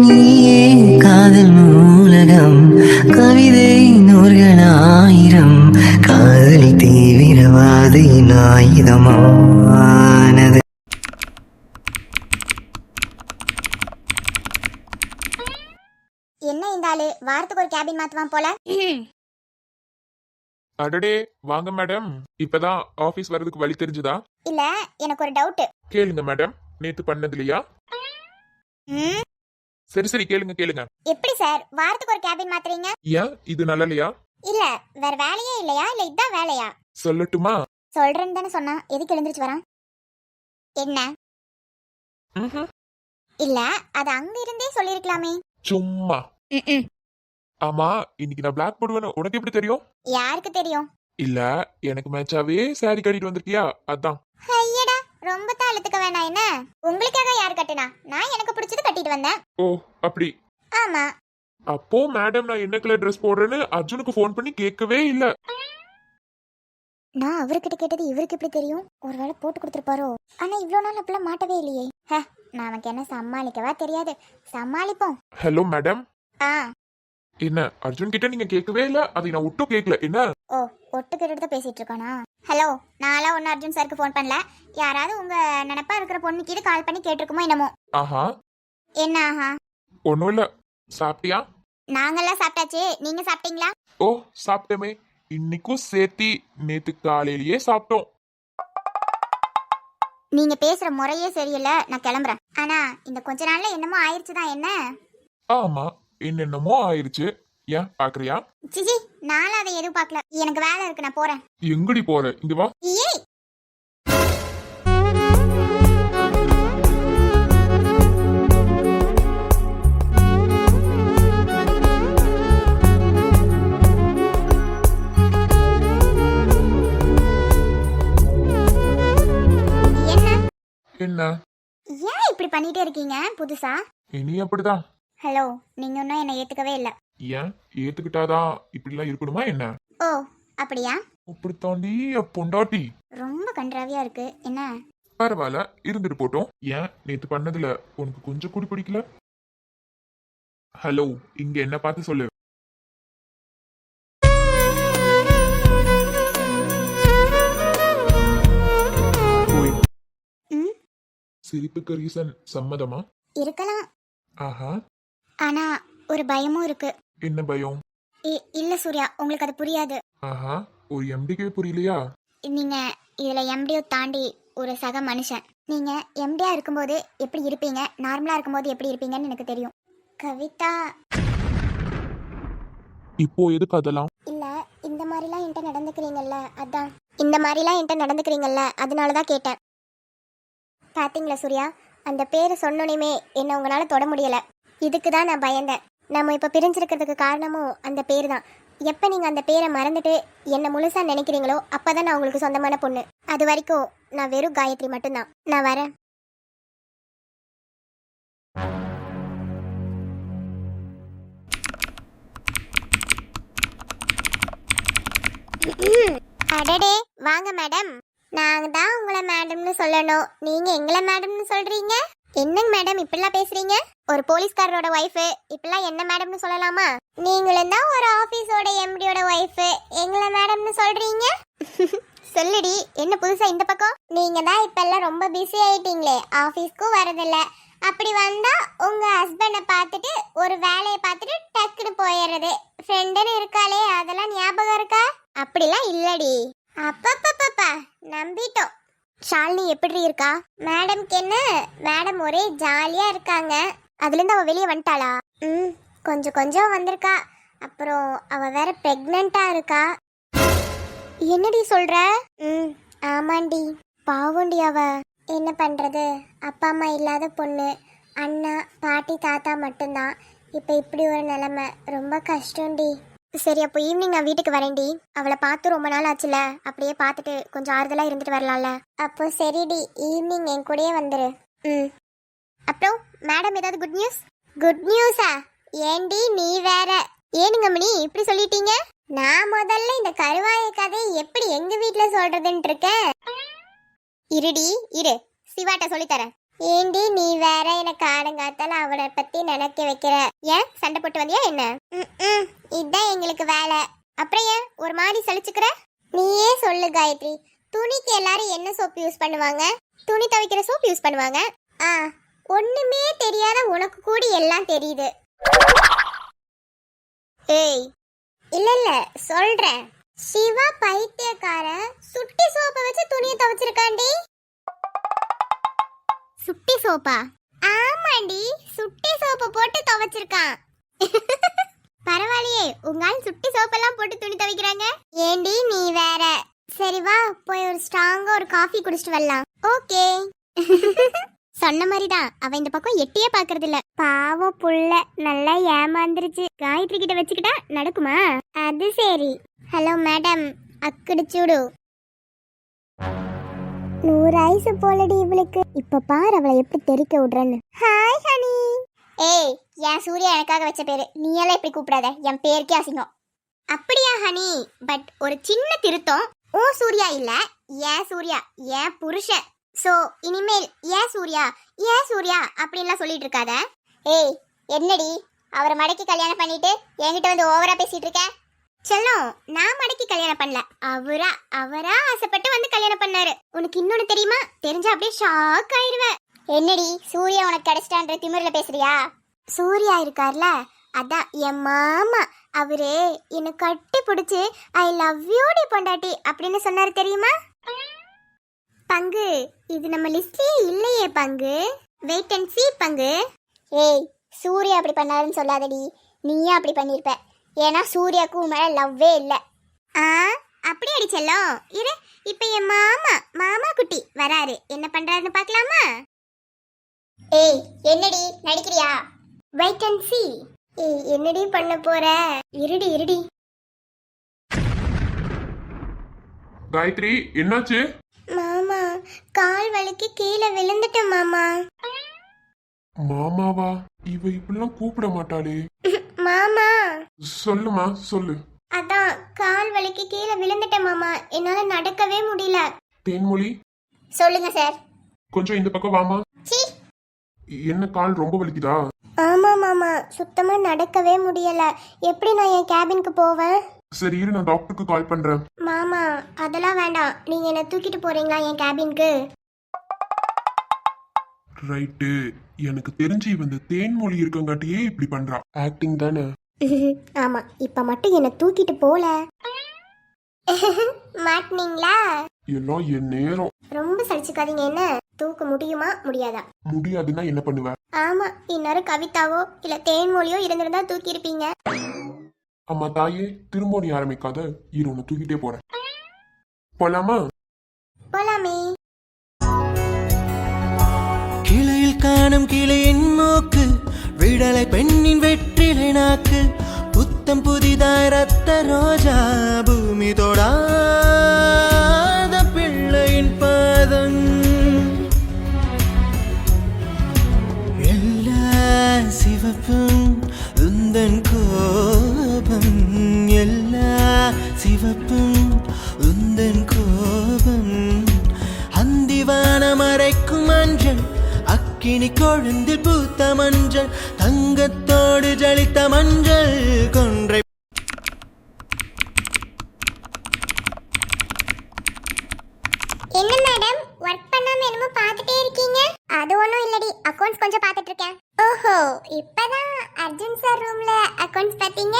நீயே காதல் நூலகம் கவிதை நூல்களாயிரம் காதல் தீவிரவாதியின் ஆயுதமானது. என்ன இந்த ஆளு வாரத்துக்கு ஒரு கேபின் மாத்துவான் போல? அடடே வாங்க மேடம் இப்பதான் ஆபீஸ் வர்றதுக்கு வழி தெரிஞ்சுதா? இல்ல எனக்கு ஒரு டவுட் கேளுங்க மேடம் நேத்து பண்ணது இல்லையா? சரி சரி கேளுங்க கேளுங்க. எப்படி சார்? வாரத்துக்கு ஒரு கேபின் மாத்துறீங்க? ஏன் இது நல்லா இல்லையா? இல்ல வேற வேலையே இல்லையா? இல்ல இதான் வேலையா? சொல்லட்டுமா? சொல்றேன்னு தானே சொன்னா. எதுக்கு எழுந்திருச்சு வரான்? என்ன. இல்ல அது அங்க இருந்தே சொல்லிருக்கலாமே. சும்மா. ஆமா இன்னைக்கு நான் பிளாக் போடுவேன்னு உனக்கு எப்படி தெரியும்? யாருக்கு தெரியும்? இல்ல எனக்கு மேட்சாவே saree கட்டிட்டு வந்திருக்கியா? அதான். ரொம்ப தாளத்துக்க வேணாம் என்ன? உங்களுக்காக யார் கட்டுனா? நான் எனக்கு பிடிச்சது கட்டிட்டு வந்தேன். ஓ அப்படி. ஆமா. அப்போ மேடம் நான் என்ன கலர் ட்ரெஸ் போடுறேன்னு அர்ஜுனுக்கு ஃபோன் பண்ணி கேட்கவே இல்ல. நான் அவர்கிட்ட கேட்டது இவருக்கு எப்படி தெரியும்? ஒருவேளை போட்டு கொடுத்துருப்பாரோ? ஆனா இவ்வளவு நாள் அப்பெல்லாம் மாட்டவே இல்லையே. ஹ நமக்கு என்ன சமாளிக்கவா தெரியாது. சமாளிப்போம். ஹலோ மேடம் ஆ. என்ன அர்ஜுன் கிட்ட நீங்க கேட்கவே இல்ல? அதை நான் விட்டும் கேட்கல. என்ன? ஓ ஒட்டு கேட்டுட்டு தான் பேசிட்டு இருக்கானா ஹலோ நான்லாம் ஒன்னும் அர்ஜுன் சாருக்கு ஃபோன் பண்ணல. யாராவது உங்க நினப்பா இருக்கிற பொண்ணுக்கு இது கால் பண்ணி கேட்டிருக்குமோ என்னமோ? ஆஹா. என்ன ஆஹா? ஒன்றும் இல்ல. சாப்பிட்டியா? நாங்கெல்லாம் சாப்பிட்டாச்சு. நீங்க சாப்பிட்டீங்களா? ஓ சாப்பிட்டோமே. இன்னைக்கும் சேர்த்தி நேத்து காலையிலேயே சாப்பிட்டோம். நீங்க பேசுற முறையே சரியில்லை. நான் கிளம்புறேன். ஆனா இந்த கொஞ்ச நாள்ல என்னமோ ஆயிருச்சு தான் என்ன? ஆமா. என்னென்னமோ ஆயிருச்சு. ஏன் பாக்குறியா? சிஜி நானும் அதை எதுவும் பார்க்கல எனக்கு வேலை இருக்கு நான் போறேன். எங்கடி போற? இங்க வா. ஏய்! என்ன? என்ன? ஏன் இப்படி பண்ணிட்டே இருக்கீங்க புதுசா? இனி அப்படிதான். ஹலோ நீங்க இன்னும் என்னை ஏத்துக்கவே இல்லை. ஏன்? ஏத்துக்கிட்டாதான் இப்படிலாம் இருக்கணுமா என்ன? ஓ அப்படியா? அப்படி தாண்டி பொண்டாட்டி. ரொம்ப கன்றாவியா இருக்கு. என்ன? பரவாயில்ல இருந்துட்டு போட்டோம். ஏன்? நேத்து பண்ணதுல உனக்கு கொஞ்சம் கூட பிடிக்கல? ஹலோ இங்க என்ன பார்த்து சொல்லு. சிரிப்புக்கு ரீசன் சம்மதமா? இருக்கலாம். ஆஹா. ஆனா ஒரு பயமும் இருக்கு. என்ன பயம்? இ- இல்ல சூர்யா உங்களுக்கு அது புரியாது. ஆஹா ஒரு எம்டிக்கே புரியலையா? நீங்க இதுல எம்டியோ தாண்டி ஒரு சக மனுஷன். நீங்க எம்டியா இருக்கும்போது எப்படி இருப்பீங்க? நார்மலா இருக்கும்போது எப்படி இருப்பீங்கன்னு எனக்கு தெரியும். கவிதா. இப்போ எதுக்கு அதெல்லாம்? இல்ல இந்த மாதிரிலாம் என்கிட்ட நடந்துக்கிறீங்கல்ல அதான். இந்த மாதிரிலாம் என்கிட்ட நடந்துக்கிறீங்கல்ல அதனால தான் கேட்டேன். பாத்தீங்களா சூர்யா? அந்த பேரை சொன்னோனையுமே என்ன உங்களால தொட முடியல. இதுக்கு தான் நான் பயந்தேன். நம்ம இப்போ பிரிஞ்சிருக்கிறதுக்கு காரணமும் அந்த பேர் தான் எப்போ நீங்கள் அந்த பேரை மறந்துட்டு என்ன முழுசாக நினைக்கிறீங்களோ அப்போ தான் நான் உங்களுக்கு சொந்தமான பொண்ணு. அது வரைக்கும் நான் வெறும் காயத்ரி மட்டும்தான். நான் வரேன். அடடே வாங்க மேடம். நாங்க தான் உங்களை மேடம்னு சொல்லணும். நீங்க எங்களை மேடம்னு சொல்றீங்க? என்னங்க மேடம் இப்படிலாம் பேசுறீங்க? ஒரு போலீஸ்காரரோட ஒய்ஃபு இப்பெல்லாம் என்ன மேடம்னு சொல்லலாமா? நீங்களும் தான் ஒரு ஆபீஸோட எம்டியோட ஒய்ஃபு எங்களை மேடம்னு சொல்றீங்க? சொல்லுடி என்ன புதுசா இந்த பக்கம்? நீங்க தான் இப்பெல்லாம் ரொம்ப பிஸி ஆயிட்டீங்களே ஆபீஸ்க்கும் வரதில்ல அப்படி வந்தா உங்க ஹஸ்பண்டை பார்த்துட்டு ஒரு வேலையை பார்த்துட்டு டக்குன்னு போயிடுறது. ஃப்ரெண்டுன்னு இருக்காளே அதெல்லாம் ஞாபகம் இருக்கா? அப்படிலாம் இல்லடி. அப்பப்பப்பப்பா நம்பிட்டோம். ஷாலினி எப்படி இருக்கா? மேடம்க்கு என்ன? மேடம் ஒரே ஜாலியா இருக்காங்க. அதுலேருந்து அவள் வெளியே வந்துட்டாளா? ம் கொஞ்சம் கொஞ்சம் வந்திருக்கா. அப்புறம் அவள் வேற ப்ரெக்னெண்ட்டாக இருக்கா. என்னடி சொல்கிற ம் ஆமாண்டி. பாவண்டி அவ. என்ன பண்ணுறது அப்பா அம்மா இல்லாத பொண்ணு. அண்ணா பாட்டி தாத்தா மட்டும்தான். இப்போ இப்படி ஒரு நிலைமை. ரொம்ப கஷ்டம்டி. சரி அப்போ ஈவினிங் நான் வீட்டுக்கு வரேன்டி. அவளை பார்த்து ரொம்ப நாள் ஆச்சுல. அப்படியே பார்த்துட்டு கொஞ்சம் ஆறுதலாக இருந்துட்டு வரலாம்ல. அப்போ சரிடி. ஈவினிங் என் கூடயே வந்துரு. ம். அப்புறம் மேடம் ஏதாவது குட் நியூஸ் குட் நியூஸா ஏண்டி நீ வேற? ஏனுங்க மணி இப்படி சொல்லிட்டீங்க? நான் முதல்ல இந்த கருவாய கதையை எப்படி எங்க வீட்ல சொல்றதுன்னு இருக்கேன். இருடி இரு. சிவாட்ட சொல்லித்தரேன். ஏண்டி நீ வேற எனக்கு காலங்காத்தால அவளை பத்தி நினைக்க வைக்கிற? ஏன்? சண்டை போட்டு வந்தியா என்ன? ம்ம். இதான் எங்களுக்கு வேலை. அப்புறம் ஏன்? ஒரு மாதிரி சலிச்சுக்கிற? நீயே சொல்லு காயத்ரி. துணிக்கு எல்லாரும் என்ன சோப் யூஸ் பண்ணுவாங்க? துணி துவைக்கிற சோப் யூஸ் பண்ணுவாங்க? ஆ. ஒண்ணுமே தெரியாத உனக்கு கூடி எல்லாம் தெரியுது. ஏய் இல்ல இல்ல சொல்றேன். சிவா பைத்தியக்காரன் சுட்டி சோப்பை வச்சு துணியை துவைச்சிருக்காண்டி. சுட்டி சோப்பா? ஆமாண்டி சுட்டி சோப்பு போட்டு துவைச்சிருக்கான். பரவாயில்லையே உங்கால் சுட்டி சோப்பெல்லாம் போட்டு துணி துவைக்கிறாங்க. ஏண்டி நீ வேற. சரி வா போய் ஒரு ஸ்ட்ராங்கா ஒரு காஃபி குடிச்சிட்டு வரலாம். ஓகே சொன்ன மாதிரிதான். அவ இந்த பக்கம் எட்டியே பாக்குறது இல்ல பாவம் புள்ள. நல்லா ஏமாந்துருச்சு. காயத்ரி கிட்ட வச்சுக்கிட்டா நடக்குமா? அது சரி. Hello madam. அக்கடிச்சுடு சூடு. நூறு ஐசு போலடி இவளுக்கு. இப்ப பாரு அவளை எப்படி தெரிக்க விடுறேன்னு. ஹாய் ஹனி ஏய் என் சூர்யா எனக்காக வச்ச பேரு. நீ எல்லாம் இப்படி கூப்பிடாத. என் பேருக்கே அசிங்கம். அப்படியா ஹனி பட் ஒரு சின்ன திருத்தம். ஓ சூர்யா இல்ல ஏன் சூர்யா. ஏன் புருஷன். ஸோ இனிமேல் ஏன் சூர்யா? ஏன் சூர்யா? அப்படின்லாம் சொல்லிட்டு இருக்காத ஏய் என்னடி? அவரை மடக்கி கல்யாணம் பண்ணிட்டு என்கிட்ட வந்து ஓவரா பேசிட்டு இருக்க? செல்லம் நான் மடக்கி கல்யாணம் பண்ணல. அவரா அவரா ஆசைப்பட்டு வந்து கல்யாணம் பண்ணாரு. உனக்கு இன்னொன்னு தெரியுமா? தெரிஞ்சா அப்படியே ஷாக் ஆயிருவ. என்னடி? சூர்யா உனக்கு கிடைச்சிட்டான்ற திமிரில் பேசுறியா? சூர்யா இருக்கார்ல. அதான் என் மாமா. அவரு என்னை கட்டி பிடிச்சி ஐ லவ் யூடி பொண்டாட்டி. அப்படின்னு சொன்னாரு தெரியுமா? பங்கு. இது நம்ம லிஸ்ட்லயே இல்லையே பங்கு. வெயிட் அண்ட் சீ பங்கு. ஏய் சூர்யா அப்படி பண்ணாருன்னு சொல்லாதடி. நீயே அப்படி பண்ணிருப்ப. ஏன்னா சூர்யாவுக்கு உன் மேல லவ்வே இல்லை. ஆ அப்படி அடிச்செல்லம் இரு இப்போ என் மாமா மாமா குட்டி வராரு. என்ன பண்றாருன்னு பார்க்கலாமா? ஏய் என்னடி நடிக்கிறியா? வெயிட் அண்ட் சி ஏய் என்னடி பண்ண போற? இருடி இருடி. காயத்ரி என்னாச்சு? கால் வலிக்கு கீழே விழுந்துட்டேன் மாமா. மாமாவா? இவ இப்படிலாம் கூப்பிட மாட்டாளே. மாமா. சொல்லுமா சொல்லு. அதான் கால் வலிக்கு கீழே விழுந்துட்டேன் மாமா. என்னால நடக்கவே முடியல. தேன்மொழி? சொல்லுங்க சார். கொஞ்சம் இந்த பக்கம் வாமா. என்ன கால் ரொம்ப வலிக்குதா? ஆமா மாமா. சுத்தமா நடக்கவே முடியல. எப்படி நான் என் கேபினுக்கு போவேன்? சரி இரு நான் டாக்டருக்கு கால் பண்றேன். மாமா அதெல்லாம் வேண்டாம். நீங்க என்ன தூக்கிட்டு போறீங்களா என் கேபினுக்கு ரைட்டு எனக்கு தெரிஞ்சு இவ இந்த தேன்மொழி இருக்கங்காட்டியே இப்படி பண்றா. ஆக்டிங் தானே? ஆமா இப்ப மட்டும் என்ன தூக்கிட்டு போல. மாட்டினீங்களா? எல்லாம் என் நேரம். ரொம்ப சலிச்சுக்காதீங்க என்ன? தூக்க முடியுமா? முடியாதா? முடியாதுன்னா என்ன பண்ணுவ? ஆமா இந்நேரம் கவிதாவோ இல்ல தேன்மொழியோ இருந்திருந்தா தூக்கி இருப்பீங்க அம்மா தாயே திரும்ப நீ ஆரம்பிக்காத. இரு உன்னை தூக்கிட்டே போறேன். போலாமா? போலாமே. கிளையில் காணும் கிளையின் நோக்கு விடலை பெண்ணின் வெற்றிலை நாக்கு புத்தம் புதிதாய் ரத்த ரோஜா அக்கினி கொழுந்தில் பூத்த மஞ்சள் தங்கத்தோடு ஜலித்த மஞ்சள் கொன்றை என்ன மேடம்? ஒர்க் பண்ணாம என்னமோ பார்த்துட்டே இருக்கீங்க? அது ஒண்ணும் இல்லடி அக்கவுண்ட்ஸ் கொஞ்சம் பார்த்துட்டு இருக்கேன் ஓஹோ இப்பதான் அர்ஜுன் சார் ரூம்ல அக்கவுண்ட்ஸ் பார்த்தீங்க?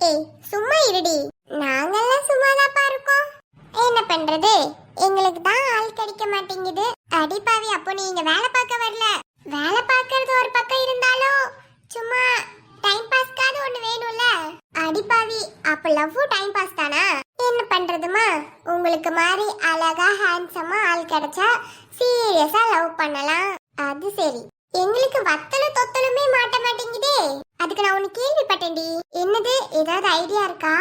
ஏய் சும்மா இருடி. நாங்கெல்லாம் சும்மாதாப்பா இருக்கோம். என்ன பண்றது? எங்களுக்கு தான் ஆள் கிடைக்க மாட்டேங்குது. அடிப்பாவி அப்போ நீங்க வேலை பார்க்க வரல. வேலை பார்க்கறது ஒரு பக்கம் இருந்தாலும் சும்மா டைம் பாஸ்க்காவது ஒண்ணு வேணும்ல? அடிப்பாவி அப்ப லவ் டைம் பாஸ் தானா? என்ன பண்றதுமா? உங்களுக்கு மாதிரி அழகா ஹேண்ட்ஸமா ஆள் கிடைச்சா சீரியஸா லவ் பண்ணலாம். அது சரி. எங்களுக்கு வத்தலும் தொத்தலுமே மாட்ட மாட்டேங்குதே. அதுக்கு நான் ஒன்று கேள்விப்பட்டேன்டி. என்னது? ஏதாவது ஐடியா இருக்கா?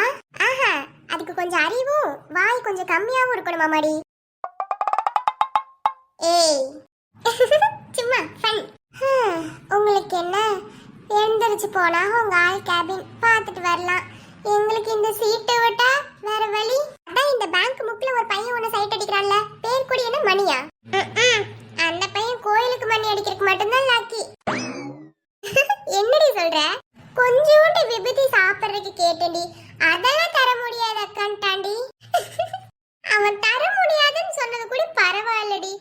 ஆஹா அதுக்கு கொஞ்சம் அறிவும் வாய் கொஞ்சம் கம்மியாவும் இருக்கணும் மாமாடி ஏய். சும்மா ஃபன் உங்களுக்கு என்ன? எழுந்திருச்சு போனா உங்க ஆள் கேபின் பார்த்துட்டு வரலாம். எங்களுக்கு இந்த சீட்டை விட்டா வேற வழி? அதான் இந்த பேங்க் முக்கில் ஒரு பையன் ஒன்று சைட் அடிக்கிறான்ல. பேர் கூட என்ன? மணியா? அந்த பையன் கோயிலுக்கு மணி அடிக்கிறக்கு மட்டும்தான் கே என்னடி சொல்ற? கொஞ்சோண்டு விபூதி சாப்பிடுறதுக்கு கேட்டேன்டி. அதெல்லாம் தர முடியாது அக்கான்ட்டாண்டி அவன் தர முடியாதுன்னு சொன்னது கூட பரவாயில்லடி.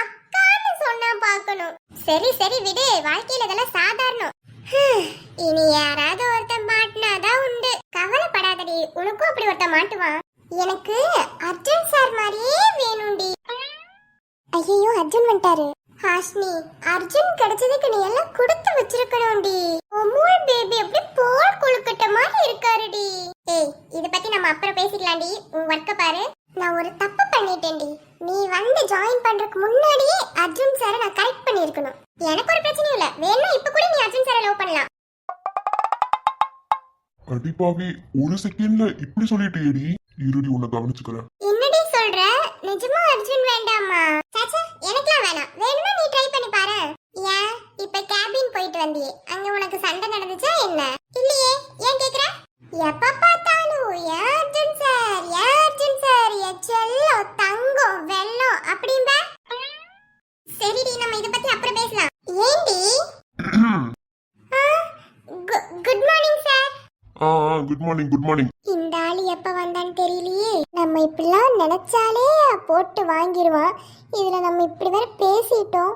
அக்கான்னு சொன்னா பார்க்கணும். சரி சரி விடு. வாழ்க்கையில இதெல்லாம் சாதாரணம். இனி யாராவது ஒருத்தன் மாட்டினாதான் உண்டு. கவலைப்படாதடி. உனக்கும் அப்படி ஒருத்தன் மாட்டுவான். எனக்கு அர்ஜுன் சார் மாதிரியே வேணும்டி. ஐயோ அர்ஜுன் வந்துட்டாரு. ஹாஷ்னி அர்ஜுன் கிடைச்சதுக்கு நீ எல்லாம் கொடுத்து வச்சிருக்கணும்டி. ஒமூல் பேபி எப்படி போல் கொழுக்கட்ட மாதிரி இருக்காருடி. ஏய் இத பத்தி நம்ம அப்புறம் பேசிக்கலாம்டி. உன் ஒர்க்க பாரு. நான் ஒரு தப்பு பண்ணிட்டேன்டி. நீ வந்து ஜாயின் பண்றதுக்கு முன்னாடியே அர்ஜுன் சாரை நான் கரெக்ட் பண்ணியிருக்கணும். எனக்கு ஒரு பிரச்சனையும் இல்ல. வேணா இப்ப கூட நீ அர்ஜுன் சாரை லவ் பண்ணலாம். அடிப்பாவி ஒரு செகண்ட்ல இப்படி சொல்லிட்டேடி. இருடி உன்னை கவனிச்சுக்கிறேன். என்னடி சொல்ற? நிஜமா எனக்குலாம் வேணாம். வேணும்னா நீ ட்ரை பண்ணி பாரு. ஏன் இப்ப கேபின் போயிட்டு வந்தியே. அங்க உனக்கு சண்டை நடந்துச்சா என்ன? இல்லையே. ஏன் கேக்குற? எப்ப பார்த்தாலும் ஏன் அர்ஜுன் சார் ஏன் அர்ஜுன் சார் என் செல்லம் தங்கம் வெள்ளம் அப்படிம்ப. சரிடி நம்ம இத பத்தி அப்புறம் பேசலாம். ஏண்டி? குட் மார்னிங் சார் ஆ குட் மார்னிங் குட் மார்னிங் இந்த ஆளு எப்ப வந்தான்னு தெரியலையே. நம்ம இப்படிலாம் நினைச்சாலே போட்டு வாங்கிடுவான் இதுல நம்ம இப்படி வேற பேசிட்டோம்.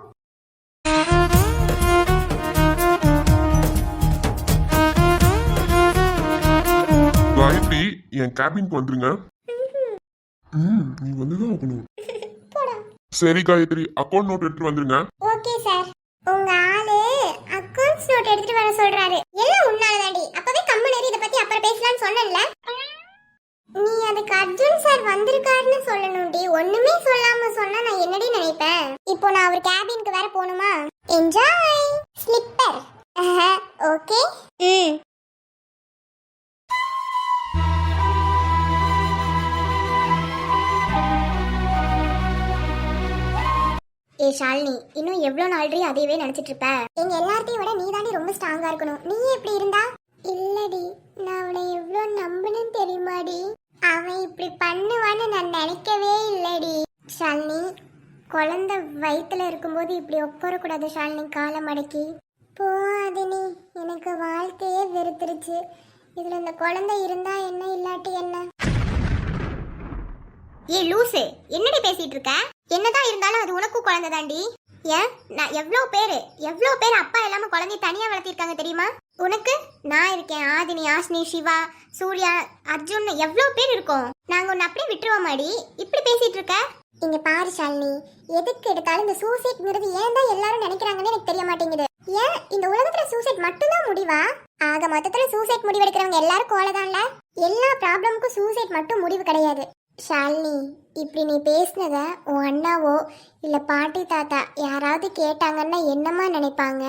காயத்ரி என் கேபின்க்கு வந்துருங்க. ம் நீ வந்துதான் ஆகணும். சரி காயத்ரி அக்கௌண்ட் நோட் எடுத்துட்டு வந்துருங்க. Okay sir. உங்க ஆளு அக்கவுண்ட்ஸ் நோட் எடுத்துட்டு வர சொல்றாரு. எல்லாம் உன்னாலதாண்டி அப்பவே கம்பெனி இத பத்தி அப்புறம் பேசலாம்னு சொன்னேன்ல. நீ அதுக்கு அர்ஜுன் சார் வந்திருக்காருன்னு சொல்லணும்டி. ஒண்ணுமே சொல்லாம சொன்னா நான் என்னடி நினைப்பேன்? இப்போ நான் அவர் கேபினுக்கு வேற போகணுமா? என்ஜாய் ஸ்லிப்பர் ஓகே ம். ஏ ஷாலினி இன்னும் எவ்வளவு நாள் அதையவே நினைச்சிட்டு இருப்ப எங்க எல்லார்த்தையும் விட நீ தாண்டி ரொம்ப ஸ்ட்ராங்கா இருக்கணும். நீ எப்படி இருந்தா? இல்லடி நான் அவனை எவ்வளவு நம்பினேன்னு தெரியுமாடி? அவன் இப்படி பண்ணுவான்னு நான் நினைக்கவே இல்லடி. ஷாலினி குழந்தை வயிற்றுல இருக்கும்போது இப்படி ஒப்பரக்கூடாது ஷாலினி காலை மடக்கி. போகாது நீ எனக்கு வாழ்க்கையே வெறுத்துருச்சு. இதில் இந்த குழந்தை இருந்தா என்ன இல்லாட்டி என்ன? ஏ லூசு என்னடி பேசிட்டு இருக்க? என்னதான் இருந்தாலும் அது உனக்கும் குழந்தை தாண்டி ஏன்? நான் எவ்வளோ பேர் எவ்வளோ பேர் அப்பா இல்லாமல் குழந்தைய தனியாக வளர்த்திருக்காங்க தெரியுமா? உனக்கு? நான் இருக்கேன் ஆதினி ஆஷ்னி சிவா சூர்யா அர்ஜுன் எவ்வளோ பேர் இருக்கோம். நாங்கள் உன்னை அப்படியே விட்டுருவோம் மாடி இப்படி பேசிட்டு இருக்க? இங்க பாரு ஷாலினி எதுக்கு எடுத்தாலும் இந்த சூசைட்ங்கிறது ஏன் தான் எல்லாரும் நினைக்கிறாங்கன்னு எனக்கு தெரிய மாட்டேங்குது. ஏன்? இந்த உலகத்துல சூசைட் மட்டும்தான் முடிவா? ஆக மொத்தத்துல சூசைட் முடிவு எடுக்கிறவங்க எல்லாரும் கோலதான்ல எல்லா ப்ராப்ளமுக்கும் சூசைட் மட்டும் முடிவு கிடையாது. ஷாலினி இப்படி நீ பேசுனத உன் அண்ணாவோ இல்ல பாட்டி தாத்தா யாராவது கேட்டாங்கன்னா என்னம்மா நினைப்பாங்க?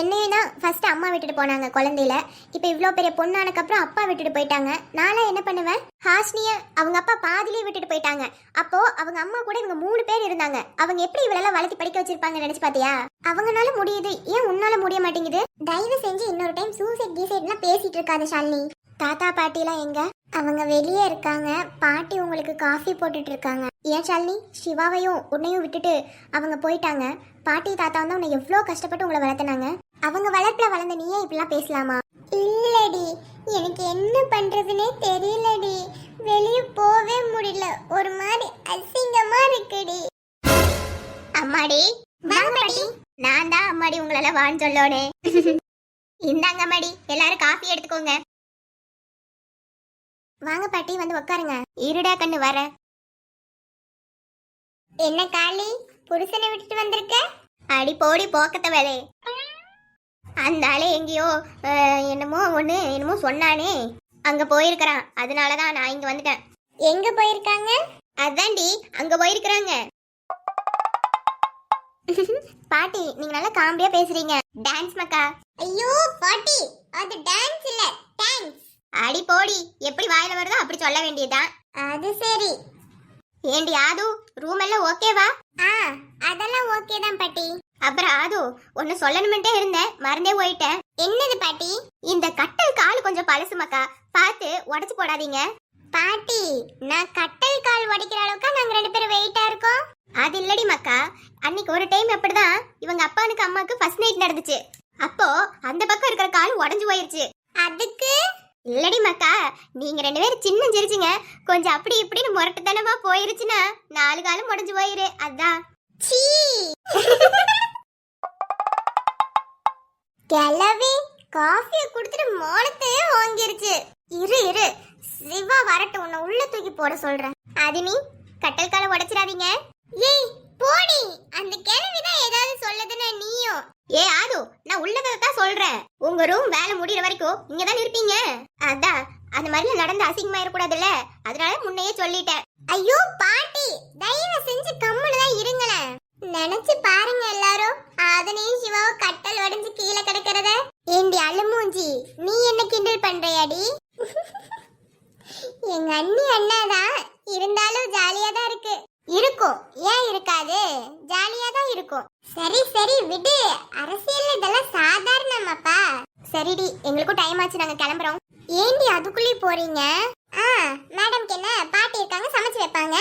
என்னையும் தான் ஃபஸ்ட்டு அம்மா விட்டுட்டு போனாங்க குழந்தையில. இப்போ இவ்வளோ பெரிய பொண்ணானக்கப்புறம் அப்பா விட்டுட்டு போயிட்டாங்க. நானும் என்ன பண்ணுவேன்? ஹாஸ்னியை அவங்க அப்பா பாதியிலே விட்டுட்டு போயிட்டாங்க. அப்போ அவங்க அம்மா கூட இவங்க மூணு பேர் இருந்தாங்க. அவங்க எப்படி இவளெல்லாம் வளர்த்தி படிக்க வச்சிருப்பாங்க நினைச்சு பாத்தியா? அவங்கனால முடியுது. ஏன் உன்னால முடிய மாட்டேங்குது? தயவு செஞ்சு இன்னொரு டைம் சூசைட் கீசைட்லாம் பேசிட்டு இருக்காது ஷாலினி. தாத்தா பாட்டிலாம் எங்க? அவங்க வெளியே இருக்காங்க. பாட்டி உங்களுக்கு காஃபி போட்டுட்டு இருக்காங்க. ஏன் ஷாலினி? சிவாவையும் உன்னையும் விட்டுட்டு அவங்க போயிட்டாங்க. பாட்டி தாத்தா வந்து உன்னை எவ்வளோ கஷ்டப்பட்டு உங்களை வளர்த்துனாங்க. அவங்க வளர்ப்பில் வளர்ந்த நீயே இப்படிலாம் பேசலாமா? இல்லடி எனக்கு என்ன பண்ணுறதுனே தெரியலடி. வெளியே போவே முடியல. ஒரு மாதிரி அசிங்கமா இருக்குடி. அம்மாடி வாங்கடி நான் தான் அம்மாடி உங்களால வான்னு சொல்லோனே இந்தாங்க அம்மாடி எல்லாரும் காஃபி எடுத்துக்கோங்க. வாங்க பாட்டி வந்து உட்காருங்க இருடா கண்ணு வர. என்ன காளி? புருஷனை விட்டுட்டு வந்திருக்க? அடி போடி போக்கத்த வேலை. அந்த ஆளே எங்கேயோ என்னமோ ஒன்று என்னமோ சொன்னானே. அங்கே போயிருக்கிறான். அதனால தான் நான் இங்கே வந்துட்டேன். எங்கே போயிருக்காங்க? அதான்டி அங்கே போயிருக்கிறாங்க. பாட்டி நீங்க நல்லா காமெடியா பேசுறீங்க. டான்ஸ் மக்கா? ஐயோ பாட்டி அது டான்ஸ் இல்ல டான்ஸ் அடி போடி எப்படி வாயில வருதோ அப்படி சொல்ல வேண்டியதுதான். அது சரி. ஏண்டி ஆது ரூம் எல்லாம் ஓகேவா ஆ அதெல்லாம் ஓகே தான் பாட்டி. அப்புறம் அது ஒன்னு சொல்லணும்ட்டே இருந்தேன். மறந்தே போயிட்டேன். என்னது பாட்டி? இந்த கட்டல் கால் கொஞ்சம் பழசு மக்கா. பார்த்து உடைச்சு போடாதீங்க. பாட்டி நான் கட்டல் கால் உடைக்கிற அளவுக்கு நாங்க ரெண்டு பேரும் வெயிட்டா இருக்கோம்? அது இல்லடி மக்கா. அன்னைக்கு ஒரு டைம் எப்படிதான் இவங்க அப்பானுக்கு அம்மாவுக்கு ஃபர்ஸ்ட் நைட் நடந்துச்சு. அப்போ அந்த பக்கம் இருக்கிற கால் உடஞ்சு போயிருச்சு. அதுக்கு? இல்லடி மக்கா நீங்க ரெண்டு பேரும் சின்ன சிரிச்சிங்க. கொஞ்சம் அப்படி இப்படின்னு முரட்டுத்தனமா போயிருச்சுன்னா நாலு காலம் உடைஞ்சு போயிரு. அதான். கிளவி காஃபியை குடுத்துட்டு மோளத்தையே வாங்கிருச்சு இரு இரு. சிவா வரட்டு உன்னை உள்ள தூக்கி போட சொல்றேன். அது நீ கட்டல் கால உடைச்சிடாதீங்க. ஏய் போடி. அந்த கிழவி தான் ஏதாவது சொல்லுதுன்னு நீயும். ஏ ஆது நான் உள்ளதை தான் சொல்றேன். உங்க ரூம் வேலை முடியற வரைக்கும் இங்க தான் இருப்பீங்க. அதான் அந்த மாதிரி நடந்து அசிங்கமா இருக்கக்கூடாதுல்ல? அதனால முன்னையே சொல்லிட்டேன். ஐயோ பாட்டி தயவு செஞ்சு கம்முனு தான் இருங்களேன். நினைச்சு பாருங்க எல்லாரும். ஆதனையும் சிவாவும் கட்டல் உடைஞ்சு கீழே கிடக்கிறத. ஏண்டி அழுமூஞ்சி நீ என்ன கிண்டல் பண்றையாடி? எங்க அண்ணி அண்ணாதான். இருந்தாலும் ஜாலியா தான் இருக்கு. இருக்கும். ஏன் இருக்காது? ஜாலியா தான் இருக்கும். சரி சரி விடு. அரசியல் இதெல்லாம் சாதாரணமாப்பா. சரிடி எங்களுக்கும் டைம் ஆச்சு நாங்க கிளம்புறோம். ஏண்டி அதுக்குள்ளே போறீங்க? ஆ மேடம்க்கு என்ன பாட்டி இருக்காங்க சமைச்சு வைப்பாங்க.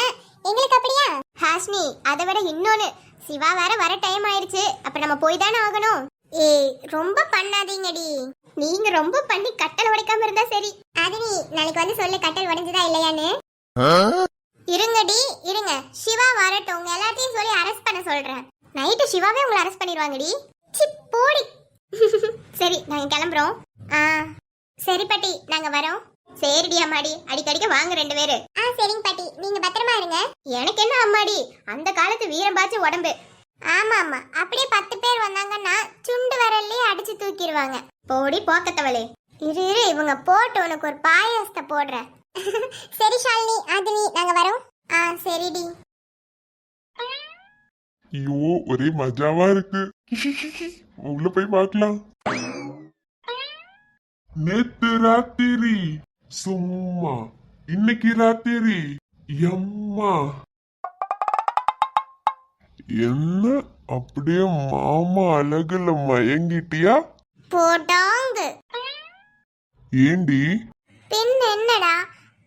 எங்களுக்கு அப்படியா? ஹாஸ்னி அதை விட இன்னொன்னு. சிவா வேற வர டைம் ஆயிருச்சு. அப்ப நம்ம போய் தானே ஆகணும். ஏய் ரொம்ப பண்ணாதீங்கடி. நீங்க ரொம்ப பண்ணி கட்டல் உடைக்காம இருந்தா சரி. அது நீ நாளைக்கு வந்து சொல்லு கட்டல் உடைஞ்சதா இல்லையான்னு. இருங்கடி இருங்க. சிவா வரட்டும். உங்க எல்லாத்தையும் சொல்லி அரெஸ்ட் பண்ண சொல்றேன். நைட்டு சிவாவே உங்களை அரெஸ்ட் பண்ணிடுவாங்கடி. சி போடி. சரி நாங்க கிளம்புறோம். ஆ சரி பாட்டி நாங்க வரோம். சரிடி அம்மாடி. அடிக்கடிக்க வாங்க ரெண்டு பேரு. ஆ சரிங்க பாட்டி. நீங்க பத்திரமா இருங்க. எனக்கு என்ன அம்மாடி? அந்த காலத்து வீரம் பாய்ச்சி உடம்பு. ஆமா ஆமா. அப்படியே பத்து பேர் வந்தாங்கன்னா சுண்டு விரல்லே அடிச்சு தூக்கிடுவாங்க. போடி போக்கத்தவளே. இரு இரு இவங்க போட்டு உனக்கு ஒரு பாயாசத்தை போடுறேன். சரி ஷாலினி நீ நாங்க வரோம். ஆ சரிடி. ஐயோ ஒரே மஜாவா இருக்கு. உள்ள போய் பார்க்கலாம். நேத்து ராத்திரி சும்மா. இன்னைக்கு ராத்திரி எம்மா. என்ன? அப்படியே மாமா அழகுல மயங்கிட்டியா? போட்டாங்க. ஏண்டி? பின் என்னடா?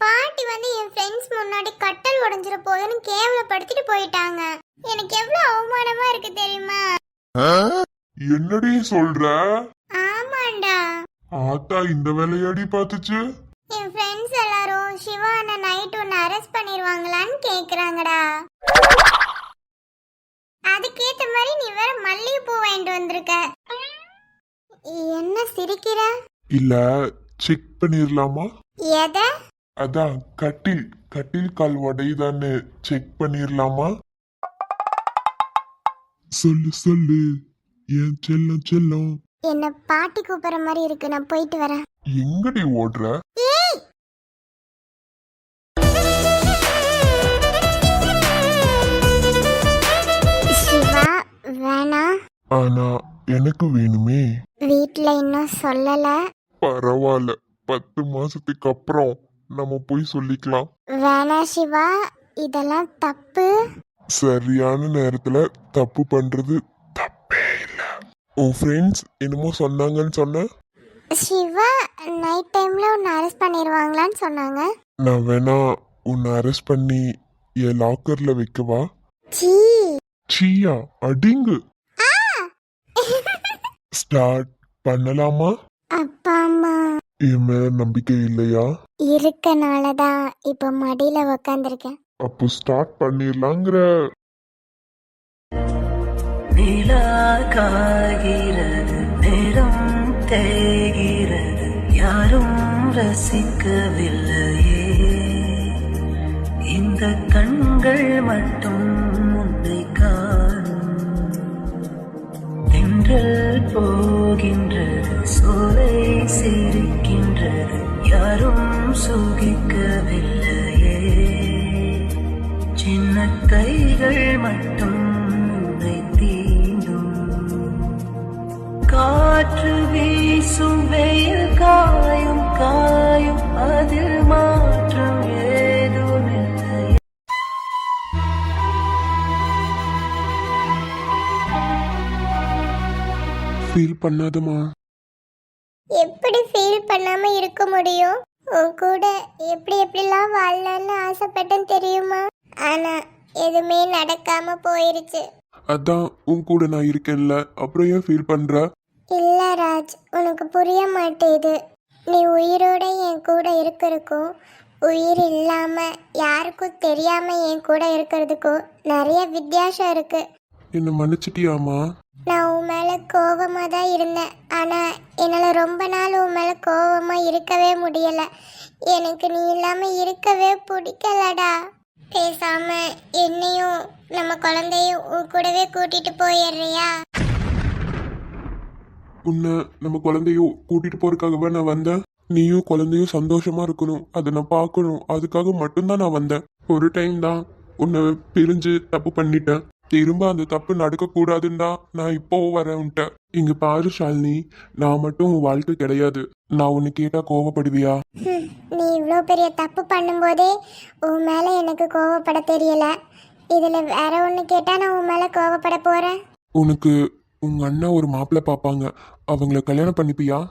பாட்டி வந்து என் ஃப்ரெண்ட்ஸ் முன்னாடி கட்டல் உடைஞ்சிர போதுன்னு கேவலப்படுத்திட்டு போயிட்டாங்க. எனக்கு எவ்வளவு அவமானமா இருக்கு தெரியுமா? என்னடி சொல்ற? ஆமாண்டா. ஆத்தா இந்த வேலையாடி பார்த்துச்சு? என் ஃப்ரெண்ட்ஸ் எல்லாரும் சிவா அண்ணன் நைட் ஒன்று அரெஸ்ட் பண்ணிடுவாங்களான்னு கேக்குறாங்கடா. அதுக்கேத்த மாதிரி நீ வேற மல்லிகைப்பூ வாங்கிட்டு வந்திருக்க. என்ன சிரிக்கிற? இல்ல செக் பண்ணிரலாமா? எதை? அதான் கட்டில். கட்டில் கால் உடையுதான்னு செக் பண்ணிரலாமா? சொல்லு சொல்லு. என் செல்லம் செல்லம்? என்ன பாட்டி கூப்பிடுற மாதிரி இருக்கு நான் போயிட்டு வரேன். எங்கடி ஓடுற? சிவா ஆனா எனக்கு வேணுமே. வீட்ல இன்னும் சொல்லல. பரவாயில்ல பத்து மாசத்துக்கு அப்புறம். நம்ம போய் சொல்லிக்கலாம். வேணாம் சிவா இதெல்லாம் தப்பு. சரியான நேரத்துல தப்பு பண்றது தப்பே இல்ல. உன் ஃப்ரெண்ட்ஸ் என்னமோ சொன்னாங்கன்னு சொன்ன? சிவா நைட் டைம்ல உன்னை அரெஸ்ட் பண்ணிடுவாங்களான்னு சொன்னாங்க. நான் வேணா உன்னை அரெஸ்ட் பண்ணி என் லாக்கர்ல வைக்கவா சீ. சீயா அடிங்கு. ஸ்டார்ட் பண்ணலாமா? அப்பா. என் மேல நம்பிக்கை இல்லையா? இருக்கனால தான் இப்போ மடியில உக்காந்துருக்கேன். அப்போ ஸ்டார்ட் பண்ணிடலாங்கிற நிலா காய்கிறது நேரம் தேய்கிறது யாரும் ரசிக்கவில்லையே. இந்த கண்கள் மட்டும் உன்னை காணும். தென்றல் போகின்றது சோலை சிரிக்கின்றது யாரும் சுகிக்கவில்லையே. சின்ன கைகள் மட்டும் உன்னை தீண்டும். காற்று வீசும் வெயில் காயும் காயும் அதில் மாற்றம் ஃபீல் பண்ணாதமா எப்படி ஃபீல் பண்ணாம இருக்க முடியும்? உன் கூட எப்படி எப்படிலாம் வாழலாம்னு ஆசைப்பட்டேன் தெரியுமா? ஆனா எதுவுமே நடக்காம போயிருச்சு. அதான் உன் கூட நான் இருக்கேன்ல. அப்புறம் ஏன் ஃபீல் பண்ற? இல்ல ராஜ். உனக்கு புரிய மாட்டேது. நீ உயிரோட என் கூட இருக்கிறதுக்கும் உயிர் இல்லாம யாருக்கும் தெரியாம என் கூட இருக்கிறதுக்கும் நிறைய வித்தியாசம் இருக்கு. என்ன மன்னிச்சிட்டியாமா நான் உன் மேலே கோவமாக தான் இருந்தேன். ஆனால் என்னால் ரொம்ப நாள் உன் மேலே கோவமாக இருக்கவே முடியலை. எனக்கு நீ இல்லாமல் இருக்கவே பிடிக்கலடா. பேசாம என்னையும் நம்ம குழந்தையும் உன் கூடவே கூட்டிட்டு போயிடுறியா? உன்னை நம்ம குழந்தையும் கூட்டிட்டு போறதுக்காகவே நான் வந்தேன். நீயும் குழந்தையும் சந்தோஷமா இருக்கணும். அதை நான் பார்க்கணும். அதுக்காக மட்டும்தான் நான் வந்தேன். ஒரு டைம் தான் உன்னை பிரிஞ்சு தப்பு பண்ணிட்டேன். திரும்ப அந்த தப்பு நடக்க கூடாதுன்னு தான் நான் இப்போ வரேன்ட்டேன் இங்க பாரு ஷாலினி. நான் மட்டும் உன் வாழ்க்கை கிடையாது. நான் உன்னை கேட்டா கோவப்படுவியா? ஹம், நீ இவ்வளோ பெரிய தப்பு பண்ணும்போதே உன் மேலே எனக்கு கோவப்பட தெரியல. இதில் வேற ஒன்று கேட்டால் நான் உன் மேலே கோவப்பட போகிறேன் உனக்கு உங்க அண்ணா ஒரு மாப்பிள்ளை பார்ப்பாங்க அவங்கள கல்யாணம் பண்ணிப்பியா?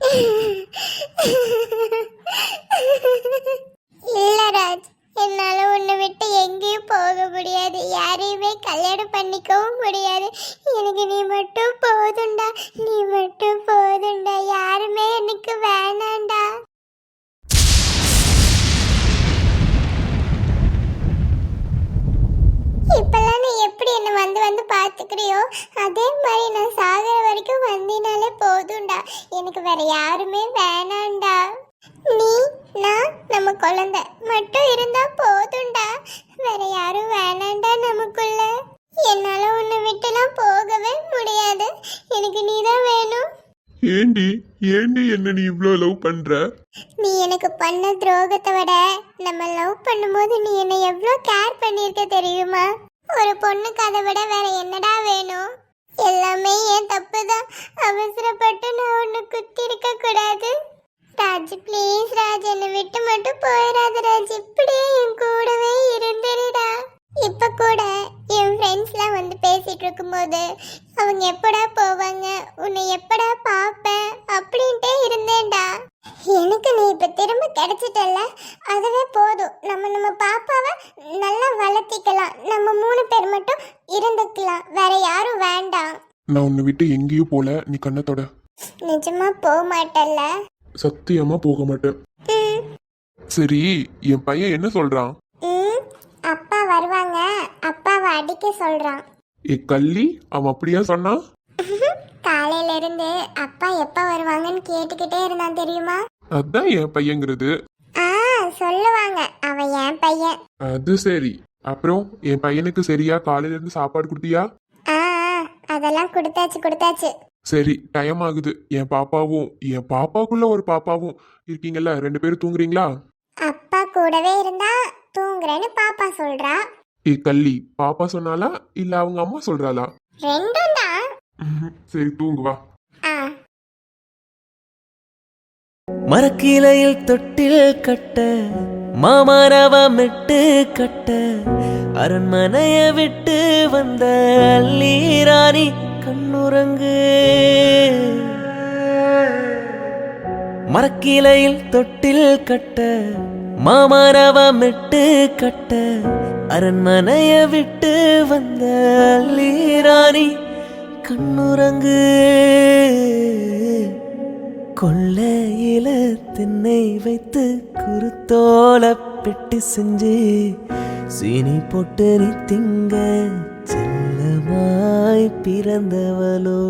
இல்ல ராஜ். என்னால் உன்னை விட்டு எங்கேயும் போக முடியாது. யாரையுமே கல்யாணம் பண்ணிக்கவும் முடியாது. எனக்கு நீ மட்டும் போதுண்டா. நீ மட்டும் போதுண்டா. யாருமே எனக்கு வேணாம்டா இப்பெல்லாம் நீ எப்படி என்ன வந்து வந்து பார்த்துக்கிறியோ? அதே மாதிரி நான் சாகிற வரைக்கும் வந்தினாலே போதும்டா எனக்கு வேற யாருமே வேணாம்டா நீ நான் நம்ம குழந்தை. மட்டும் இருந்தா போதும்டா. வேற யாரும் வேணாம்டா நமக்குள்ள. என்னால உன்னை விட்டுலாம் போகவே முடியாது. எனக்கு நீ தான் வேணும். ஏண்டி ஏண்டி என்ன நீ இவ்வளோ லவ் பண்ற? நீ எனக்கு பண்ண துரோகத்தை விட நம்ம லவ் பண்ணும்போது நீ என்னை எவ்வளோ கேர் பண்ணியிருக்க தெரியுமா? ஒரு பொண்ணுக்கு அதை விட வேற என்னடா வேணும்? எல்லாமே என் தப்பு தான். அவசரப்பட்டு நான் உன்னை குத்தி இருக்க கூடாது. ராஜ் ப்ளீஸ் ராஜ் என்னை விட்டு மட்டும் போயிடாத ராஜ். இப்படியே என் கூடவே இருந்துடுடா. இப்ப கூட என் ஃப்ரெண்ட்ஸ்லாம் வந்து பேசிட்டு இருக்கும்போது அவங்க எப்படா போவாங்க உன்னை எப்படா பார்ப்பேன் அப்படின்ட்டே இருந்தேன்டா. எனக்கு நீ இப்ப திரும்ப கிடைச்சிட்டல்ல? அதுவே போதும். நம்ம நம்ம பாப்பாவை நல்லா வளர்த்திக்கலாம். நம்ம மூணு பேர் மட்டும் இருந்துக்கலாம். வேற யாரும் வேண்டாம். நான் உன்னை விட்டு எங்கேயும் போல. நீ கண்ணத்தோட நிஜமா போக மாட்டல்ல. சத்தியமா போக மாட்டேன். சரி என் பையன் என்ன சொல்றான்? அப்பா வருவாங்க. அப்பாவை அடிக்க சொல்றான். ஏ கள்ளி அவன் அப்படியா சொன்னான் காலையில இருந்து அப்பா எப்ப வருவாங்கன்னு கேட்டுக்கிட்டே இருந்தான் தெரியுமா? அதான் என் பையங்கிறது. ஆ சொல்லுவாங்க. அவன் என் பையன். அது சரி. அப்புறம் என் பையனுக்கு சரியா காலையில இருந்து சாப்பாடு கொடுத்தியா? ஆ, அதெல்லாம் கொடுத்தாச்சு கொடுத்தாச்சு. சரி டைம் ஆகுது. என் பாப்பாவும் என் பாப்பாக்குள்ள ஒரு பாப்பாவும் இருக்கீங்கல்ல ரெண்டு பேரும் தூங்குறீங்களா? அப்பா கூடவே இருந்தா தூங்குறேன்னு பாப்பா சொல்றா. ஏ கள்ளி பாப்பா சொன்னாலா இல்ல அவங்க அம்மா சொல்றாளா? ரெண்டும் தான். சரி தூங்கு வா. மரக்கிளையில் தொட்டில் கட்ட மாமரவமிட்டு கட்ட அரண்மனைய விட்டு வந்த அல்லீராணி கண்ணுறங்கு. மரக்கிளையில் தொட்டில் கட்ட மாமரவம் மாமரவமிட்டு கட்ட அரண்மனைய விட்டு வந்த லீராணி கண்ணுறங்கு. கொள்ளையில திண்ணை வைத்து குருத்தோல பெட்டி செஞ்சு சீனி போட்டு நீ திங்க செல்ல செல்லமாய் பிறந்தவளோ.